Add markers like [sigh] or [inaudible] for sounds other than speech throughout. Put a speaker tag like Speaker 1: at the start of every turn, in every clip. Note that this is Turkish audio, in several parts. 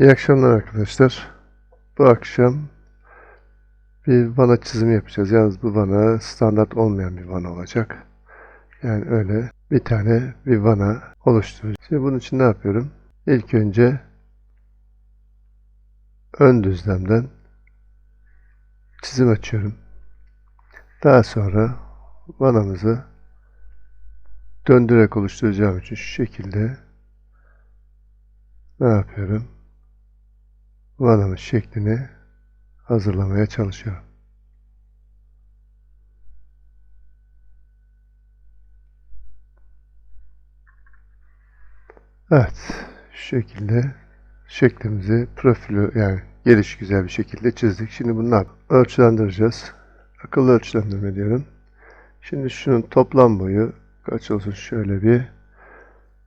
Speaker 1: İyi akşamlar arkadaşlar. Bu akşam bir vana çizimi yapacağız. Yalnız bu vana standart olmayan bir vana olacak. Yani öyle bir tane bir vana oluşturacağız. Şimdi bunun için ne yapıyorum? İlk önce ön düzlemden çizim açıyorum. Daha sonra vanamızı döndürerek oluşturacağım için şu şekilde ne yapıyorum? Vanamın şeklini hazırlamaya çalışıyorum. Evet, şu şekilde şeklimizi profili yani geliş güzel bir şekilde çizdik. Şimdi yap- Ölçülendireceğiz. Akıllı ölçülendirme diyorum. Şimdi şunun toplam boyu kaç olsun şöyle bir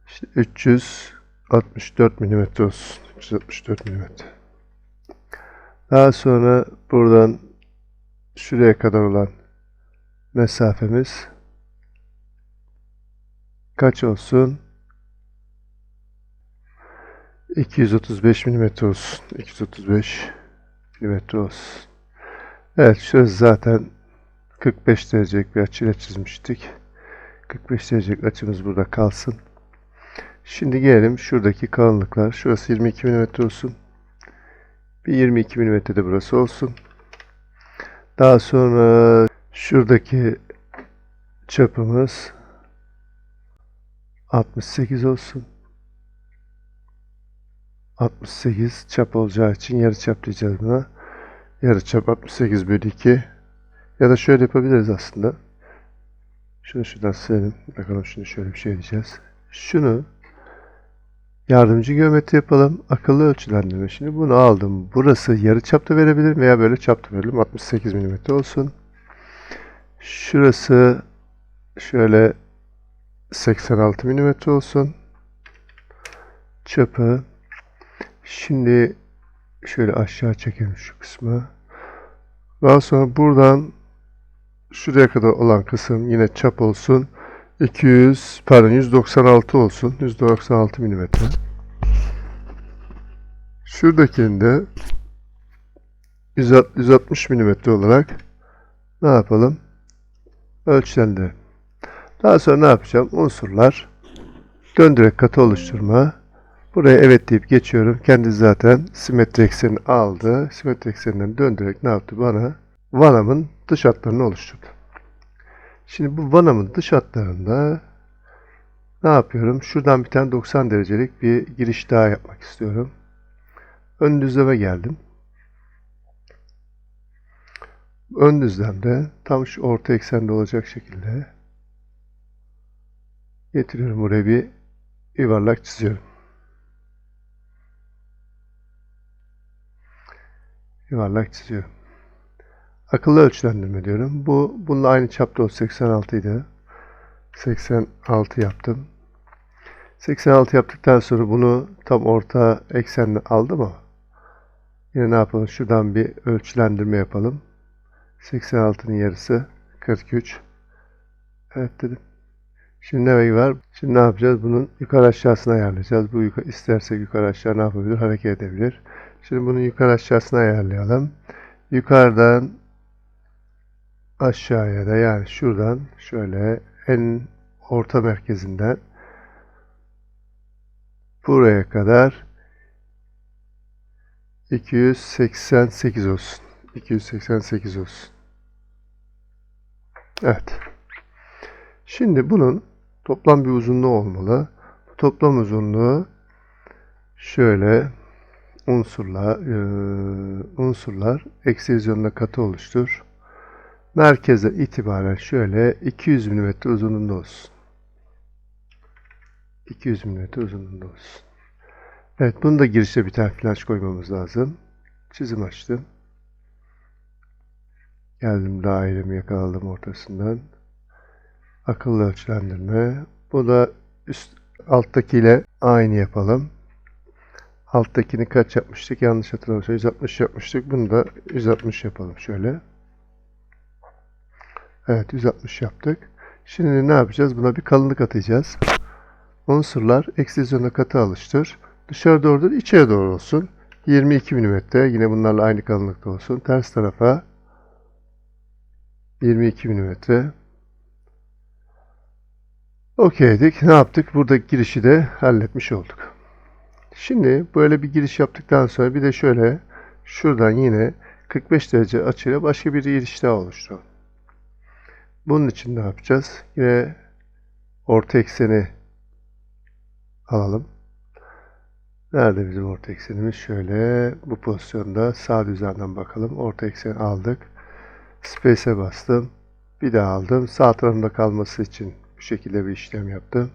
Speaker 1: işte 364 mm olsun. 364 mm. Daha sonra buradan şuraya kadar olan mesafemiz kaç olsun? 235 mm olsun. 235 mm olsun. Evet şurası zaten 45 derecelik bir açıyla çizmiştik. 45 derecelik açımız burada kalsın. Şimdi gelelim şuradaki kalınlıklar. Şurası 22 mm olsun. Bir 22 mm de burası olsun. Daha sonra şuradaki çapımız 68 olsun. 68 çap olacağı için yarı çap diyeceğiz buna. Yarı çap 68 bölü 2. Ya da şöyle yapabiliriz aslında. Şunu şuradan silelim. Bakalım şimdi şöyle bir şey diyeceğiz. Şunu yardımcı geometri yapalım. Akıllı ölçülendirme. Şimdi bunu aldım. Burası yarı çapta verebilirim veya böyle çapta verelim. 68 mm olsun. Şurası şöyle 86 mm olsun. Çapı. Şimdi şöyle aşağı çekelim şu kısmı. Daha sonra buradan şuraya kadar olan kısım yine çap olsun. 200 pardon 196 olsun. 196 mm. Şuradakini de 160 mm olarak ne yapalım? Ölçülendirelim. Daha sonra ne yapacağım? Unsurlar döndürerek katı oluşturma. Buraya evet deyip geçiyorum. Kendi zaten simetri eksenini aldı. Simetri ekseninden döndürerek ne yaptı bana? Vanamın dış hatlarını oluşturdu. Şimdi bu vanamın dış hatlarında ne yapıyorum? Şuradan bir tane 90 derecelik bir giriş daha yapmak istiyorum. Ön düzleme geldim. Ön düzlemde tam şu orta eksende olacak şekilde getiriyorum buraya bir yuvarlak çiziyorum. Yuvarlak çiziyorum. Akıllı ölçülendirme diyorum. Bu bununla aynı çapta olsun 86 idi. 86 yaptım. 86 yaptıktan sonra bunu tam orta eksenle aldı mı? Yine ne yapalım? Şuradan bir ölçülendirme yapalım. 86'nın yarısı 43. Evet dedim. Şimdi ne var? Şimdi ne yapacağız? Bunun yukarı aşağısını ayarlayacağız. Bu yukarı, istersek yukarı aşağı ne yapabilir? Hareket edebilir. Şimdi bunu yukarı aşağısına ayarlayalım. Yukarıdan aşağıya da yani şuradan şöyle en orta merkezinden buraya kadar 288 olsun. 288 olsun. Evet. Şimdi bunun toplam bir uzunluğu olmalı. Toplam uzunluğu şöyle unsurlar e, unsurlar eksizyonla katı oluştur. Merkeze itibaren şöyle 200 mm uzunluğunda olsun. 200 mm uzunluğunda olsun. Evet, bunu da girişte bir tane flash koymamız lazım. Çizim açtım. Geldim dairemi yakaladım ortasından. Akıllı ölçülendirme. Bu da üst alttakiyle aynı yapalım. Alttakini kaç yapmıştık? Yanlış hatırlamıyorsam 160 yapmıştık. Bunu da 160 yapalım şöyle. Evet 160 yaptık. Şimdi ne yapacağız? Buna bir kalınlık atacağız. Unsurlar eksizyona katı alıştır. Dışarı doğru değil içeri doğru olsun. 22 mm. Yine bunlarla aynı kalınlıkta olsun. Ters tarafa 22 mm. Okeydik. Ne yaptık? Buradaki girişi de halletmiş olduk. Şimdi böyle bir giriş yaptıktan sonra bir de şöyle şuradan yine 45 derece açıyla başka bir giriş daha oluşturalım. Bunun için ne yapacağız? Yine orta ekseni alalım. Nerede bizim orta eksenimiz? Şöyle bu pozisyonda sağ düzenden bakalım. Orta ekseni aldık. Space'e bastım. Bir daha aldım. Sağ tarafında kalması için bu şekilde bir işlem yaptım.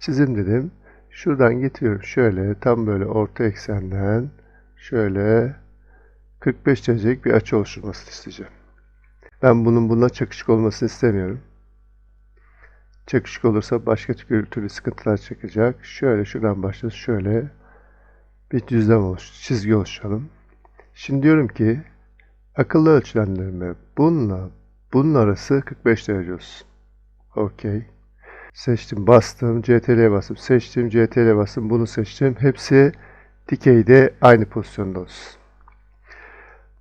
Speaker 1: Çizim dedim. Şuradan getiriyorum. Şöyle tam böyle orta eksenden şöyle 45 derecelik bir açı oluşturmasını isteyeceğim. Ben bunun bununla çakışık olmasını istemiyorum. Çakışık olursa başka türlü, türlü sıkıntılar çıkacak. Şöyle şuradan başlıyoruz. Şöyle bir düzlem oluş, çizgi oluşturalım. Şimdi diyorum ki akıllı ölçülendirme bununla bunun arası 45 derece olsun. Okey. Seçtim, bastım, CTRL'ye bastım, seçtim, CTRL'ye bastım, bunu seçtim. Hepsi dikeyde aynı pozisyonda olsun.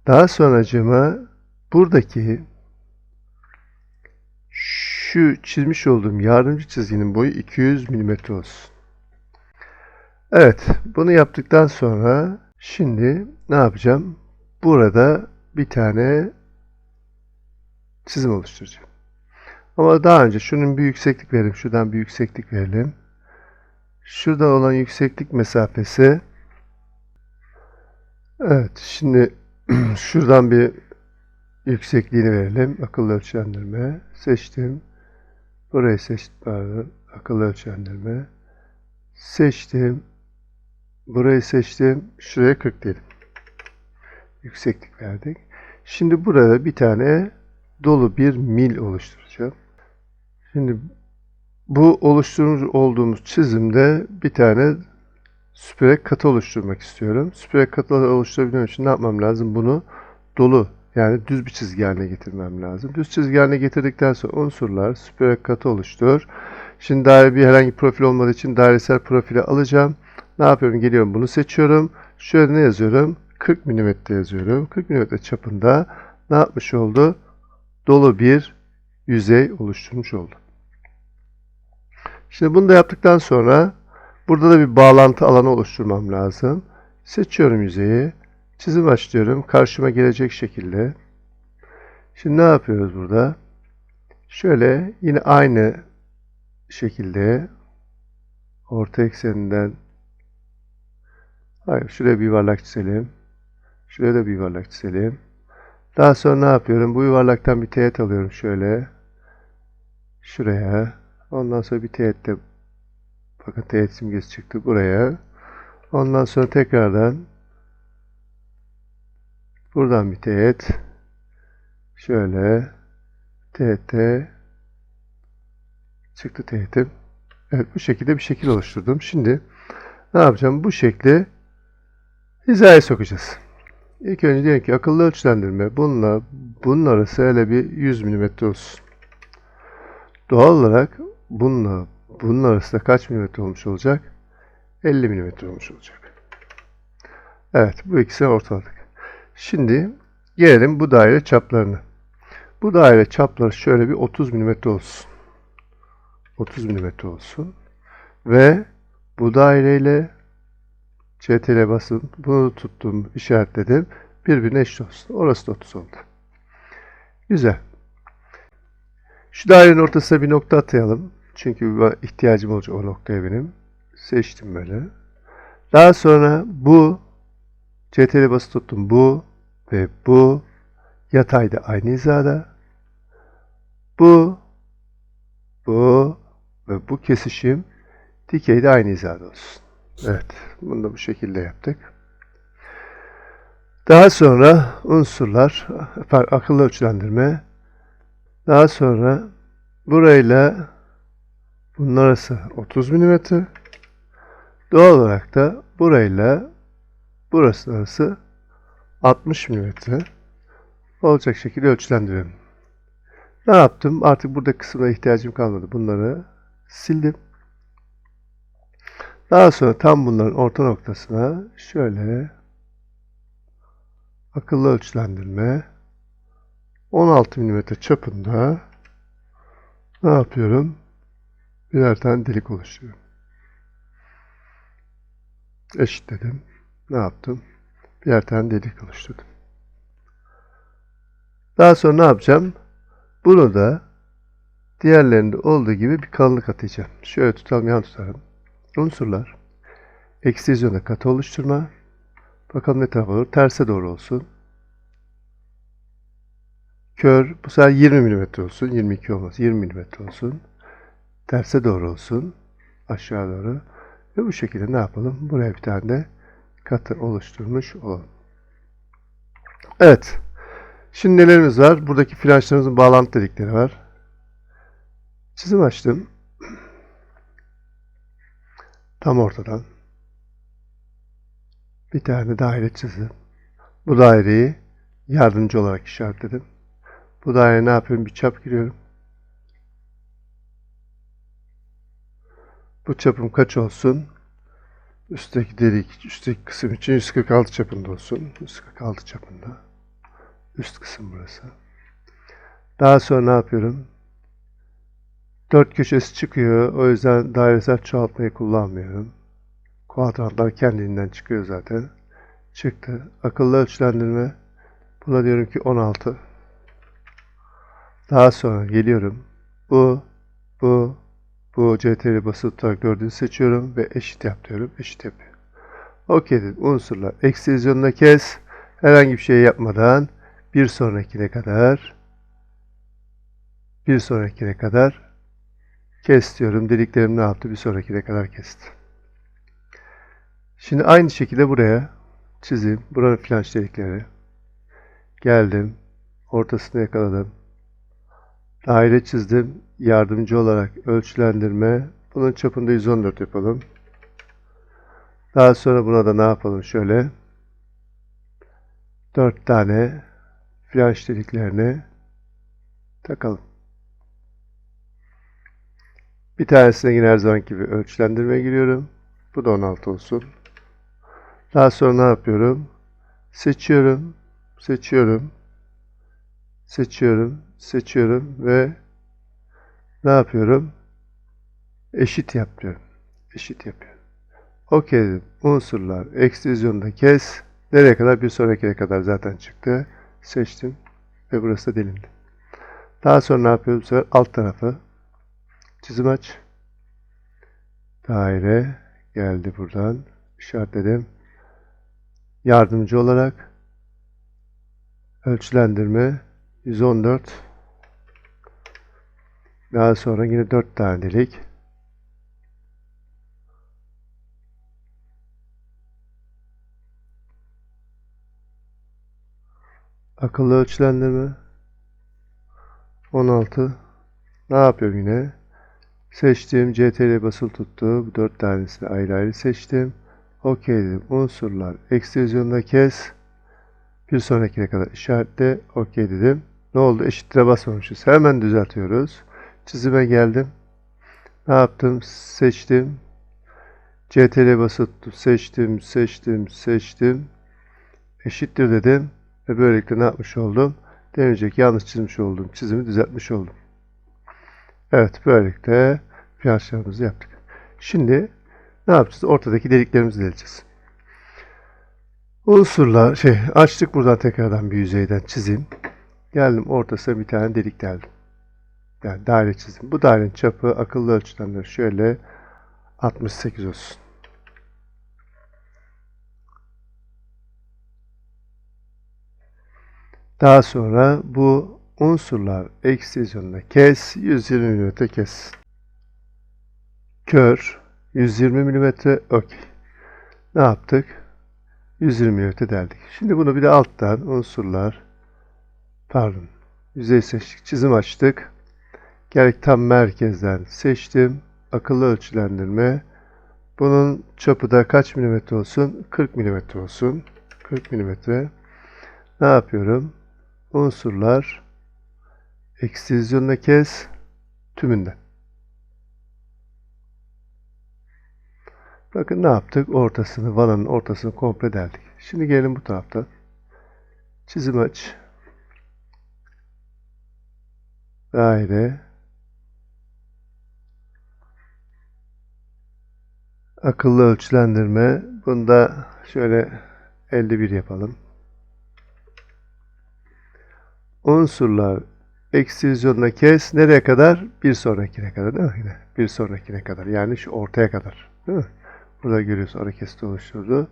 Speaker 1: Daha sonracığıma buradaki şu çizmiş olduğum yardımcı çizginin boyu 200 mm olsun. Evet, bunu yaptıktan sonra şimdi ne yapacağım? Burada bir tane çizim oluşturacağım. Ama daha önce şunun bir yükseklik verelim. Şuradan bir yükseklik verelim. Şurada olan yükseklik mesafesi Evet, şimdi [clears throat] şuradan bir yüksekliğini verelim. Akıllı ölçülendirme. Seçtim. Burayı seçtim. Pardon. Akıllı ölçülendirme. Seçtim. Burayı seçtim. Şuraya 40 diyelim. Yükseklik verdik. Şimdi burada bir tane dolu bir mil oluşturacağım. Şimdi bu oluşturmuş olduğumuz çizimde bir tane süperek katı oluşturmak istiyorum. Süperek katı oluşturabilmem için ne yapmam lazım? Bunu dolu yani düz bir çizgi haline getirmem lazım. Düz çizgi haline getirdikten sonra unsurlar süperek katı oluştur. Şimdi daire bir herhangi profil olmadığı için dairesel profili alacağım. Ne yapıyorum? Geliyorum bunu seçiyorum. Şöyle ne yazıyorum? 40 mm yazıyorum. 40 mm çapında ne yapmış oldu? Dolu bir yüzey oluşturmuş oldu. Şimdi bunu da yaptıktan sonra burada da bir bağlantı alanı oluşturmam lazım. Seçiyorum yüzeyi. Çizim açıyorum. Karşıma gelecek şekilde. Şimdi ne yapıyoruz burada? Şöyle yine aynı şekilde orta ekseninden Hayır, şuraya bir yuvarlak çizelim. Şuraya da bir yuvarlak çizelim. Daha sonra ne yapıyorum? Bu yuvarlaktan bir teğet alıyorum şöyle. Şuraya. Ondan sonra bir teğet de bakın teğet simgesi çıktı buraya. Ondan sonra tekrardan buradan bir teğet şöyle teğette çıktı teğetim. Evet bu şekilde bir şekil oluşturdum. Şimdi ne yapacağım? Bu şekli hizaya sokacağız. İlk önce diyelim ki akıllı ölçülendirme bununla bunun arası hele bir 100 mm olsun. Doğal olarak bununla bunun arasında kaç milimetre olmuş olacak? 50 milimetre olmuş olacak. Evet bu ikisini ortaladık. Şimdi gelelim bu daire çaplarını. Bu daire çapları şöyle bir 30 milimetre olsun. 30 milimetre olsun. Ve bu daireyle CTRL basın. Bunu tuttum, işaretledim. Birbirine eşit olsun. Orası da 30 oldu. Güzel. Şu dairenin ortasına bir nokta atayalım. Çünkü ihtiyacım olacak o noktaya benim. Seçtim böyle. Daha sonra bu CTRL bası tuttum. Bu ve bu yatayda aynı hizada. Bu bu ve bu kesişim dikeyde aynı hizada olsun. Evet, bunu da bu şekilde yaptık. Daha sonra unsurlar, akıllı ölçülendirme. Daha sonra burayla bunun arası 30 mm. Doğal olarak da burayla burası arası 60 mm olacak şekilde ölçülendirelim. Ne yaptım? Artık burada kısmına ihtiyacım kalmadı. Bunları sildim. Daha sonra tam bunların orta noktasına şöyle akıllı ölçülendirme 16 mm çapında ne yapıyorum? Birer tane delik oluşturuyorum. Eşitledim. Ne yaptım? Birer tane delik oluşturdum. Daha sonra ne yapacağım? Bunu da diğerlerinde olduğu gibi bir kalınlık atacağım. Şöyle tutalım, yan tutalım. Unsurlar. Ekstizyonda katı oluşturma. Bakalım ne tarafa olur? Terse doğru olsun. Kör bu sefer 20 mm olsun. 22 olmaz. 20 mm olsun. Terse doğru olsun. Aşağı doğru. Ve bu şekilde ne yapalım? Buraya bir tane de katı oluşturmuş olalım. Evet. Şimdi nelerimiz var? Buradaki flanşlarımızın bağlantı dedikleri var. Çizim açtım. Tam ortadan. Bir tane daire çizdim. Bu daireyi yardımcı olarak işaretledim. Bu daireye ne yapıyorum? Bir çap giriyorum. Bu çapım kaç olsun? Üstteki delik, üstteki kısım için 146 çapında olsun. 146 çapında. Üst kısım burası. Daha sonra ne yapıyorum? Dört köşesi çıkıyor. O yüzden dairesel çoğaltmayı kullanmıyorum. Kuadrantlar kendiliğinden çıkıyor zaten. Çıktı. Akıllı ölçülendirme. Buna diyorum ki 16. Daha sonra geliyorum. Bu, bu, bu CTRL basılı tutarak gördüğünü seçiyorum ve eşit yap diyorum. Eşit yapıyor. OK dedim. Unsurlar. Ekstizyonuna kes. Herhangi bir şey yapmadan bir sonrakine kadar bir sonrakine kadar kes diyorum. Deliklerim ne yaptı? Bir sonrakine kadar kesti. Şimdi aynı şekilde buraya çizeyim. Buranın flanş delikleri. Geldim. Ortasını yakaladım. Daire çizdim. Yardımcı olarak ölçülendirme. Bunun çapında 114 yapalım. Daha sonra buna da ne yapalım? Şöyle 4 tane flanş deliklerini takalım. Bir tanesine yine her zaman gibi ölçülendirme giriyorum. Bu da 16 olsun. Daha sonra ne yapıyorum? Seçiyorum. Seçiyorum. Seçiyorum. Seçiyorum ve ne yapıyorum? Eşit yap diyorum. Eşit yapıyorum. OK dedim. Unsurlar. Ekstizyonda kes. Nereye kadar? Bir sonrakine kadar zaten çıktı. Seçtim. Ve burası da delindi. Daha sonra ne yapıyorum? Bu sefer alt tarafı. Çizim aç. Daire. Geldi buradan. İşaretledim. Yardımcı olarak ölçülendirme 114 daha sonra yine 4 tane delik akıllı ölçülendirme. 16 ne yapıyorum yine? Seçtim CTRL basılı tuttu. Bu 4 tanesini ayrı ayrı seçtim. OK dedim. Unsurlar ekstrezyonda kes. Bir sonrakine kadar işaretle. OK dedim. Ne oldu? Eşittire basmamışız. Hemen düzeltiyoruz. Çizime geldim. Ne yaptım? Seçtim. CTRL basıp seçtim, seçtim, seçtim. Eşittir dedim. Ve böylelikle ne yapmış oldum? Demeyecek yanlış çizmiş oldum. Çizimi düzeltmiş oldum. Evet, böylelikle fiyatlarımızı yaptık. Şimdi ne yapacağız? Ortadaki deliklerimizi deleceğiz. Unsurlar şey açtık buradan tekrardan bir yüzeyden çizim. Geldim ortasına bir tane delik deldim. Yani daire çizdim. Bu dairenin çapı akıllı ölçüden şöyle 68 olsun. Daha sonra bu unsurlar ekstizyonuna kes 120 mm kes. Kör 120 mm okey. Ne yaptık? 120 mm deldik. Şimdi bunu bir de alttan unsurlar pardon yüzey seçtik. Çizim açtık. Gerek tam merkezden seçtim. Akıllı ölçülendirme. Bunun çapı da kaç milimetre olsun? 40 milimetre olsun. 40 milimetre. Ne yapıyorum? Unsurlar ekstizyonuna kes tümünden. Bakın ne yaptık? Ortasını, vananın ortasını komple deldik. Şimdi gelin bu tarafta. Çizim aç. Daire. Akıllı ölçülendirme. Bunda şöyle 51 yapalım. Unsurlar ekstrizyoruna kes. Nereye kadar? Bir sonrakine kadar değil mi? Bir sonrakine kadar. Yani şu ortaya kadar. Değil mi? Burada görüyorsun ara kesiti oluşturdu.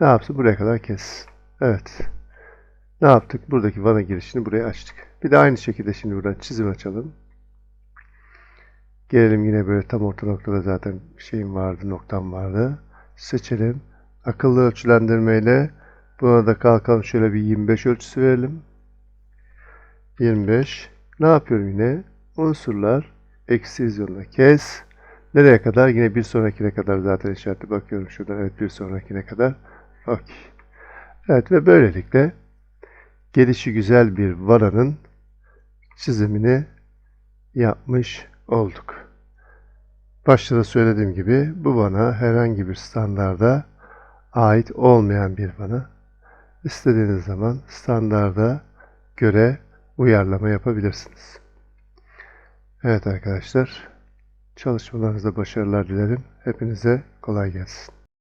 Speaker 1: Ne yapsın? Buraya kadar kes. Evet. Ne yaptık? Buradaki vana girişini buraya açtık. Bir de aynı şekilde şimdi buradan çizim açalım. Gelelim yine böyle tam orta noktada zaten şeyim vardı, noktam vardı. Seçelim. Akıllı ölçülendirmeyle buna da kalkalım şöyle bir 25 ölçüsü verelim. 25. Ne yapıyorum yine? Unsurlar eksi izyonuna kes. Nereye kadar? Yine bir sonrakine kadar zaten işareti bakıyorum şuradan. Evet bir sonrakine kadar. Okey. Evet ve böylelikle gelişi güzel bir varanın çizimini yapmış olduk. Başta da söylediğim gibi bu vana herhangi bir standarda ait olmayan bir vana. İstediğiniz zaman standarda göre uyarlama yapabilirsiniz. Evet arkadaşlar, çalışmalarınızda başarılar dilerim. Hepinize kolay gelsin.